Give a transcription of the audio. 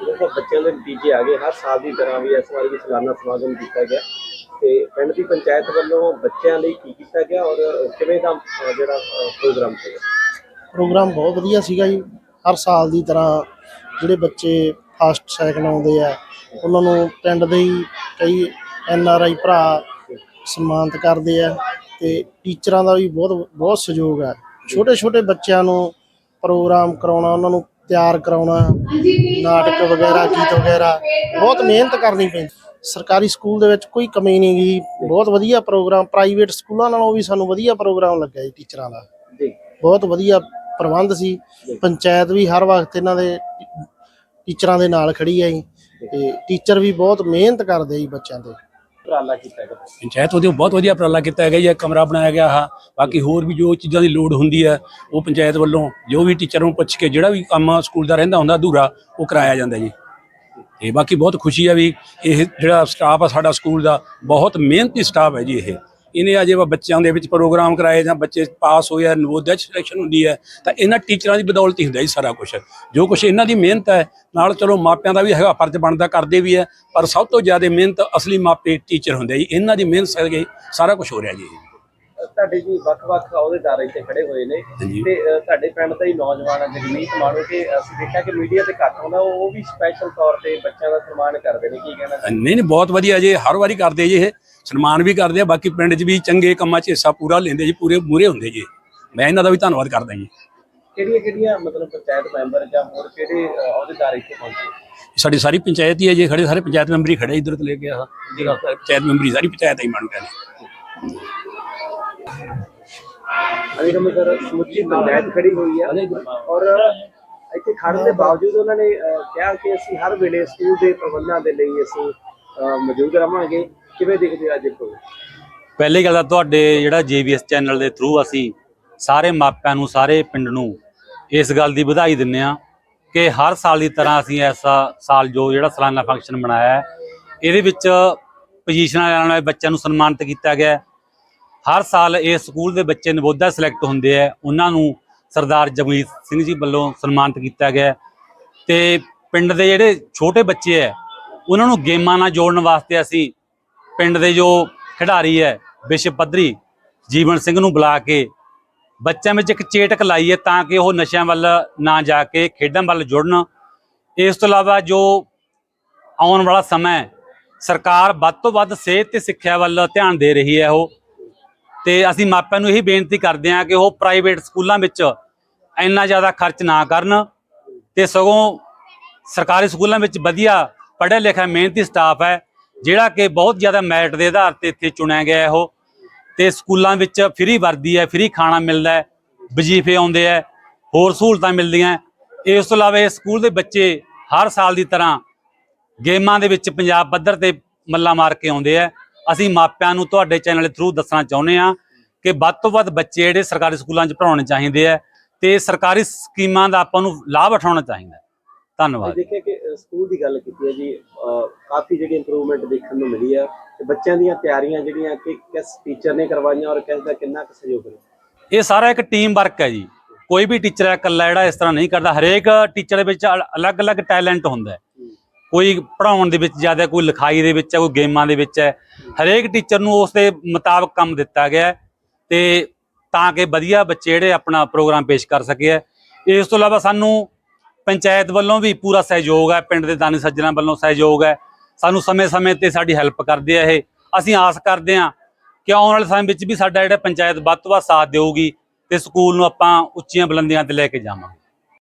ਦੇਖੋ, ਬੱਚਿਆਂ ਦੇ ਨਤੀਜੇ ਆ ਗਏ। ਹਰ ਸਾਲ ਦੀ ਤਰ੍ਹਾਂ ਵੀ ਇਸ ਵਾਰ ਵੀ ਸਾਲਾਨਾ ਸਮਾਗਮ ਕੀਤਾ ਗਿਆ। ਤੇ ਪਿੰਡ ਦੀ ਪੰਚਾਇਤ ਵੱਲੋਂ ਬੱਚਿਆਂ ਲਈ ਕੀ ਕੀਤਾ ਗਿਆ ਔਰ ਕਿਵੇਂ ਦਾ ਜਿਹੜਾ ਪ੍ਰੋਗਰਾਮ ਸੀਗਾ ਪ੍ਰੋਗਰਾਮ ਬਹੁਤ ਵਧੀਆ ਸੀਗਾ ਜੀ। ਹਰ ਸਾਲ ਦੀ ਤਰ੍ਹਾਂ ਜਿਹੜੇ ਬੱਚੇ ਫਸਟ ਸੈਕਿੰਡ ਆਉਂਦੇ ਆ, ਉਹਨਾਂ ਨੂੰ ਪਿੰਡ ਦੇ ਹੀ ਕਈ ਐਨ ਆਰ ਆਈ ਭਰਾ ਸਨਮਾਨਿਤ ਕਰਦੇ ਆ ਤੇ ਟੀਚਰਾਂ ਦਾ ਵੀ ਬਹੁਤ ਬਹੁਤ ਸਹਿਯੋਗ ਹੈ ਛੋਟੇ ਛੋਟੇ ਬੱਚਿਆਂ ਨੂੰ ਪ੍ਰੋਗਰਾਮ ਕਰਾਉਣਾ, ਉਹਨਾਂ ਨੂੰ ਤਿਆਰ ਕਰਾਉਣਾ ਨਾਟਕ ਵਗੈਰਾ ਗੀਤ ਵਗੈਰਾ ਬਹੁਤ ਮਿਹਨਤ ਕਰਨੀ ਪੈਂਦੀ। ਸਰਕਾਰੀ ਸਕੂਲ ਦੇ ਵਿੱਚ ਕੋਈ ਕਮੀ ਨਹੀਂ ਗਈ ਬਹੁਤ ਵਧੀਆ ਪ੍ਰੋਗਰਾਮ ਪ੍ਰਾਈਵੇਟ ਸਕੂਲਾਂ ਨਾਲੋਂ ਵੀ ਸਾਨੂੰ ਵਧੀਆ ਪ੍ਰੋਗਰਾਮ ਲੱਗਾ ਜੀ ਟੀਚਰਾਂ ਦਾ। ਜੀ। ਬਹੁਤ ਵਧੀਆ ਪ੍ਰਬੰਧ ਸੀ। ਪੰਚਾਇਤ ਵੀ ਹਰ ਵਕਤ ਇਹਨਾਂ ਦੇ ਟੀਚਰਾਂ ਦੇ ਨਾਲ ਖੜੀ ਹੈ ਜੀ। ਤੇ ਟੀਚਰ ਵੀ ਬਹੁਤ ਮਿਹਨਤ ਕਰਦੇ ਜੀ ਬੱਚਿਆਂ ਦੇ ਉਪਰਾਲਾ ਕੀਤਾ ਗਿਆ। ਪੰਚਾਇਤ ਉਹਦੇ ਬਹੁਤ ਵਧੀਆ ਉਪਰਾਲਾ ਕੀਤਾ ਹੈਗਾ ਜੀ, ਇਹ ਕਮਰਾ ਬਣਾਇਆ ਗਿਆ ਆ ਬਾਕੀ ਹੋਰ ਵੀ ਜੋ ਚੀਜ਼ਾਂ ਦੀ ਲੋੜ ਹੁੰਦੀ ਹੈ, ਉਹ ਪੰਚਾਇਤ ਵੱਲੋਂ ਜੋ ਵੀ ਟੀਚਰ ਨੂੰ ਪੁੱਛ ਕੇ ਜਿਹੜਾ ਵੀ ਕੰਮ ਸਕੂਲ ਦਾ ਰਹਿੰਦਾ ਹੁੰਦਾ ਅਧੂਰਾ, ਉਹ ਕਰਾਇਆ ਜਾਂਦਾ ਜੀ। ਤੇ ਬਾਕੀ ਬਹੁਤ ਖੁਸ਼ੀ ਆ ਵੀ ਇਹ ਜਿਹੜਾ ਸਟਾਫ ਆ ਸਾਡਾ ਸਕੂਲ ਦਾ, ਬਹੁਤ ਮਿਹਨਤੀ ਸਟਾਫ ਹੈ ਜੀ ਇਹ। ਇਹਨੇ ਅਜੇ ਬੱਚਿਆਂ ਦੇ ਵਿੱਚ ਪ੍ਰੋਗਰਾਮ ਕਰਾਏ ਜਾਂ ਬੱਚੇ ਪਾਸ ਹੋਏ ਆ ਨਵੋਦਿਆ ਸਿਲੈਕਸ਼ਨ ਹੁੰਦੀ ਹੈ ਤਾਂ ਇਹਨਾਂ ਟੀਚਰਾਂ ਦੀ ਬਦੌਲਤ ਹੀ ਹੁੰਦਾ ਜੀ ਸਾਰਾ ਕੁਝ ਜੋ ਕੁਝ ਇਹਨਾਂ ਦੀ ਮਿਹਨਤ ਹੈ ਨਾਲ ਚਲੋ ਮਾਪਿਆਂ ਦਾ ਵੀ ਹੈਗਾ ਫਰਜ਼ ਬਣਦਾ ਕਰਦੇ ਵੀ ਹੈ ਪਰ ਸਭ ਤੋਂ ਜ਼ਿਆਦਾ ਮਿਹਨਤ ਅਸਲੀ ਮਾਪੇ ਟੀਚਰ ਹੁੰਦੇ ਜੀ। ਇਹਨਾਂ ਦੀ ਮਿਹਨਤ ਕਰਕੇ ਸਾਰਾ ਕੁਝ ਹੋ ਰਿਹਾ ਜੀ। ਤੁਹਾਡੇ ਜੀ ਵੱਖ-ਵੱਖ ਅਹੁਦੇਦਾਰ ਇੱਥੇ ਖੜੇ ਹੋਏ ਨੇ। ਤੇ ਤੁਹਾਡੇ ਪਿੰਡ ਦਾ ਹੀ ਨੌਜਵਾਨ ਹੈ ਜਗਮੀਤ ਮਾਣੋ ਕਿ ਅਸੀਂ ਦੇਖਿਆ ਕਿ ਮੀਡੀਆ ਤੇ ਘੱਟ ਹੁੰਦਾ ਉਹ ਉਹ ਵੀ ਸਪੈਸ਼ਲ ਤੌਰ ਤੇ ਬੱਚਿਆਂ ਦਾ ਸਨਮਾਨ ਕਰਦੇ ਨੇ ਕੀ ਕਹਿਣਾ ਨਹੀਂ ਨਹੀਂ ਬਹੁਤ ਵਧੀਆ ਜੀ ਹਰ ਵਾਰੀ ਕਰਦੇ ਜੀ ਇਹ। ਸਨਮਾਨ ਵੀ ਕਰਦੇ ਆ ਬਾਕੀ ਪਿੰਡ 'ਚ ਵੀ ਚੰਗੇ ਕੰਮਾਂ 'ਚ ਹਿੱਸਾ ਪੂਰਾ ਲੈਂਦੇ ਜੀ ਪੂਰੇ ਮੂਰੇ ਹੁੰਦੇ ਜੀ। ਮੈਂ ਇਹਨਾਂ ਦਾ ਵੀ ਧੰਨਵਾਦ ਕਰਦਾ ਜੀ। ਪੰਚਾਇਤ ਸਾਡੀ ਸਾਰੀ ਪੰਚਾਇਤ ਹੀ ਹੈ ਜੀ ਖੜੇ ਸਾਰੇ ਪੰਚਾਇਤ ਮੈਂਬਰ ਹੀ ਖੜੇ ਇਧਰ ਤੇ ਲੈ ਗਿਆ ਜਿਹੜਾ ਪੰਚਾਇਤ ਮੈਂਬਰੀ ਸਾਰੀ ਪੰਚਾਇਤ ਹੀ ਮੰਨ ਗਏ ਅਭੀ ਹਮੇ ਸਰ ਸਮੁੱਚੀ ਪੰਚਾਇਤ ਖੜੀ ਹੋਈ ਹੈ। ਔਰ ਇੱਥੇ ਖੜਨ ਦੇ ਬਾਵਜੂਦ ਉਹਨਾਂ ਨੇ ਕਿਹਾ ਕਿ ਅਸੀਂ ਹਰ ਵੇਲੇ ਸਕੂਲ ਦੇ ਪ੍ਰਬੰਧਾਂ ਦੇ ਲਈ ਅਸੀਂ ਮੌਜੂਦ ਰਵਾਂਗੇ। ਕਿਵੇਂ ਦੇਖਦੇ ਹੋ ਅੱਜ ਕੋ ਪਹਿਲੀ ਗੱਲ ਤਾਂ ਤੁਹਾਡੇ ਜਿਹੜਾ ਜੀਬੀਐਸ ਚੈਨਲ ਦੇ ਥਰੂ ਅਸੀਂ ਸਾਰੇ ਮਾਪਿਆਂ ਨੂੰ, ਸਾਰੇ ਪਿੰਡ ਨੂੰ ਇਸ ਗੱਲ ਦੀ ਵਧਾਈ ਦਿੰਨੇ ਆ ਕਿ ਹਰ ਸਾਲ ਦੀ ਤਰ੍ਹਾਂ ਅਸੀਂ ਐਸਾ ਸਾਲ ਜੋ ਜਿਹੜਾ ਸਾਲਾਨਾ ਫੰਕਸ਼ਨ ਮਨਾਇਆ ਹੈ, ਇਹਦੇ ਵਿੱਚ ਪੋਜੀਸ਼ਨਾਂ ਲੈਣ ਵਾਲੇ ਬੱਚਿਆਂ ਨੂੰ ਸਨਮਾਨਿਤ ਕੀਤਾ ਗਿਆ ਹਰ ਸਾਲ ਇਹ ਸਕੂਲ ਦੇ ਬੱਚੇ ਨਵੋਦਿਆ ਸਿਲੈਕਟ ਹੁੰਦੇ ਆ ਉਹਨਾਂ ਨੂੰ ਸਰਦਾਰ ਜਗਮੀਤ ਸਿੰਘ ਜੀ ਵੱਲੋਂ ਸਨਮਾਨਿਤ ਕੀਤਾ ਗਿਆ ਹੈ। ਤੇ ਪਿੰਡ ਦੇ ਜਿਹੜੇ ਛੋਟੇ ਬੱਚੇ ਹੈ, ਉਹਨਾਂ ਨੂੰ ਗੇਮਾਂ ਨਾਲ ਜੋੜਨ ਵਾਸਤੇ ਅਸੀਂ ਪਿੰਡ ਦੇ ਜੋ ਖਿਡਾਰੀ ਹੈ ਵਿਸ਼ਵ ਪੱਧਰੀ ਜੀਵਨ ਸਿੰਘ ਨੂੰ ਬੁਲਾ ਕੇ ਬੱਚਿਆਂ ਵਿੱਚ ਇੱਕ ਚੇਟਕ ਲਾਈ ਹੈ ਤਾਂ ਕਿ ਉਹ ਨਸ਼ਿਆਂ ਵੱਲ ਨਾ ਜਾ ਕੇ ਖੇਡਾਂ ਵੱਲ ਜੁੜਨ। ਇਸ ਤੋਂ ਇਲਾਵਾ ਜੋ ਆਉਣ ਵਾਲਾ ਸਮਾਂ ਸਰਕਾਰ ਵੱਧ ਤੋਂ ਵੱਧ ਸਿਹਤ ਤੇ ਸਿੱਖਿਆ ਵੱਲ ਧਿਆਨ ਦੇ ਰਹੀ ਹੈ ਉਹ। ਤੇ ਅਸੀਂ ਮਾਪਿਆਂ ਨੂੰ ਇਹੀ ਬੇਨਤੀ ਕਰਦੇ ਹਾਂ ਕਿ ਉਹ ਪ੍ਰਾਈਵੇਟ ਸਕੂਲਾਂ ਵਿੱਚ ਇੰਨਾ ਜ਼ਿਆਦਾ ਖਰਚ ਨਾ ਕਰਨ ਤੇ ਸਗੋਂ ਸਰਕਾਰੀ ਸਕੂਲਾਂ ਵਿੱਚ ਵਧੀਆ ਪੜ੍ਹਿਆ ਲਿਖਿਆ ਮਿਹਨਤੀ ਸਟਾਫ ਹੈ ਜਿਹੜਾ ਕਿ ਬਹੁਤ ਜ਼ਿਆਦਾ ਮੈਰਿਟ ਦੇ ਆਧਾਰ ਤੇ ਇੱਥੇ ਚੁਣਿਆ ਗਿਆ ਹੈ ਉਹ। ਤੇ ਸਕੂਲਾਂ ਵਿੱਚ ਫ੍ਰੀ ਵਰਦੀ ਹੈ, ਫ੍ਰੀ ਖਾਣਾ ਮਿਲਦਾ ਹੈ, ਵਜ਼ੀਫੇ ਆਉਂਦੇ ਹੈ, ਹੋਰ ਸਹੂਲਤਾਂ ਮਿਲਦੀਆਂ ਇਸ ਤੋਂ ਇਲਾਵਾ ਇਹ ਸਕੂਲ ਦੇ ਬੱਚੇ ਹਰ ਸਾਲ ਦੀ ਤਰ੍ਹਾਂ ਗੇਮਾਂ ਦੇ ਵਿੱਚ ਪੰਜਾਬ ਪੱਧਰ ਤੇ ਮੱਲਾ ਮਾਰ ਕੇ ਆਉਂਦੇ ਆ ਅਸੀਂ ਮਾਪਿਆਂ ਨੂੰ ਤੁਹਾਡੇ ਚੈਨਲ ਦੇ ਥਰੂ ਦੱਸਣਾ ਚਾਹੁੰਦੇ ਆ ਕਿ ਵੱਧ ਤੋਂ ਵੱਧ ਬੱਚੇ ਜਿਹੜੇ ਸਰਕਾਰੀ ਸਕੂਲਾਂ 'ਚ ਪੜਾਉਣੇ ਚਾਹੀਦੇ ਆ ਤੇ ਸਰਕਾਰੀ ਸਕੀਮਾਂ ਦਾ ਆਪਾਂ ਨੂੰ ਲਾਭ ਉਠਾਉਣਾ ਚਾਹੀਦਾ ਧੰਨਵਾਦ ਦੇਖਿਆ ਕਿ ਸਕੂਲ ਦੀ ਗੱਲ ਕੀਤੀ ਹੈ ਜੀ ਕਾਫੀ ਜਿਹੜੀ ਇੰਪਰੂਵਮੈਂਟ ਦੇਖਣ ਨੂੰ ਮਿਲੀ ਹੈ ਤੇ ਬੱਚਿਆਂ ਦੀਆਂ ਤਿਆਰੀਆਂ ਜਿਹੜੀਆਂ ਕਿ ਕਿਸ ਟੀਚਰ ਨੇ ਕਰਵਾਈਆਂ ਔਰ ਕਿਸ ਦਾ ਕਿੰਨਾ ਕੁ ਸਹਿਯੋਗ ਰਿਹਾ ਇਹ ਸਾਰਾ ਇੱਕ ਟੀਮ ਵਰਕ ਹੈ ਜੀ। ਕੋਈ ਵੀ ਟੀਚਰ ਹੈ ਇਕੱਲਾ ਜਿਹੜਾ ਇਸ ਤਰ੍ਹਾਂ ਨਹੀਂ ਕਰਦਾ। ਹਰੇਕ ਟੀਚਰ ਦੇ ਵਿੱਚ ਅਲ- ਅਲੱਗ-ਅਲੱਗ ਟੈਲੈਂਟ ਹੁੰਦਾ ਹੈ। ਕੋਈ ਪੜਾਉਣ ਦੇ ਵਿੱਚ ਜ਼ਿਆਦਾ ਕੋਈ ਲਿਖਾਈ ਦੇ ਵਿੱਚ ਹੈ ਕੋਈ ਗੇਮਾਂ ਦੇ ਵਿੱਚ ਹੈ। ਹਰੇਕ ਟੀਚਰ ਨੂੰ ਉਸ ਦੇ ਮੁਤਾਬਕ ਕੰਮ ਦਿੱਤਾ ਗਿਆ ਤੇ ਤਾਂ ਕਿ ਵਧੀਆ ਬੱਚੇ ਜਿਹੜੇ ਆਪਣਾ ਪ੍ਰੋਗਰਾਮ ਪੇਸ਼ ਕਰ ਸਕੇ ਇਸ ਤੋਂ ਇਲਾਵਾ ਸਾਨੂੰ ਪੰਚਾਇਤ ਵੱਲੋਂ ਵੀ ਪੂਰਾ ਸਹਿਯੋਗ ਹੈ, ਪਿੰਡ ਦੇ ਦਾਨੀ ਸੱਜਣਾ ਵੱਲੋਂ ਸਹਿਯੋਗ ਹੈ। ਸਾਨੂੰ ਸਮੇਂ-ਸਮੇਂ ਤੇ ਸਾਡੀ ਹੈਲਪ ਕਰਦੇ ਆ ਇਹ। ਅਸੀਂ ਆਸ ਕਰਦੇ ਹਾਂ ਕਿ ਆਉਣ ਵਾਲੇ ਸਮੇਂ ਵਿੱਚ ਵੀ ਸਾਡਾ ਜਿਹੜਾ ਪੰਚਾਇਤ ਵੱਧ ਤੋਂ ਵੱਧ ਸਾਥ ਦੇਊਗੀ ਤੇ ਸਕੂਲ ਨੂੰ ਆਪਾਂ ਉੱਚੀਆਂ ਬੁਲੰਦੀਆਂ ਤੇ ਲੈ ਕੇ ਜਾਵਾਂਗੇ।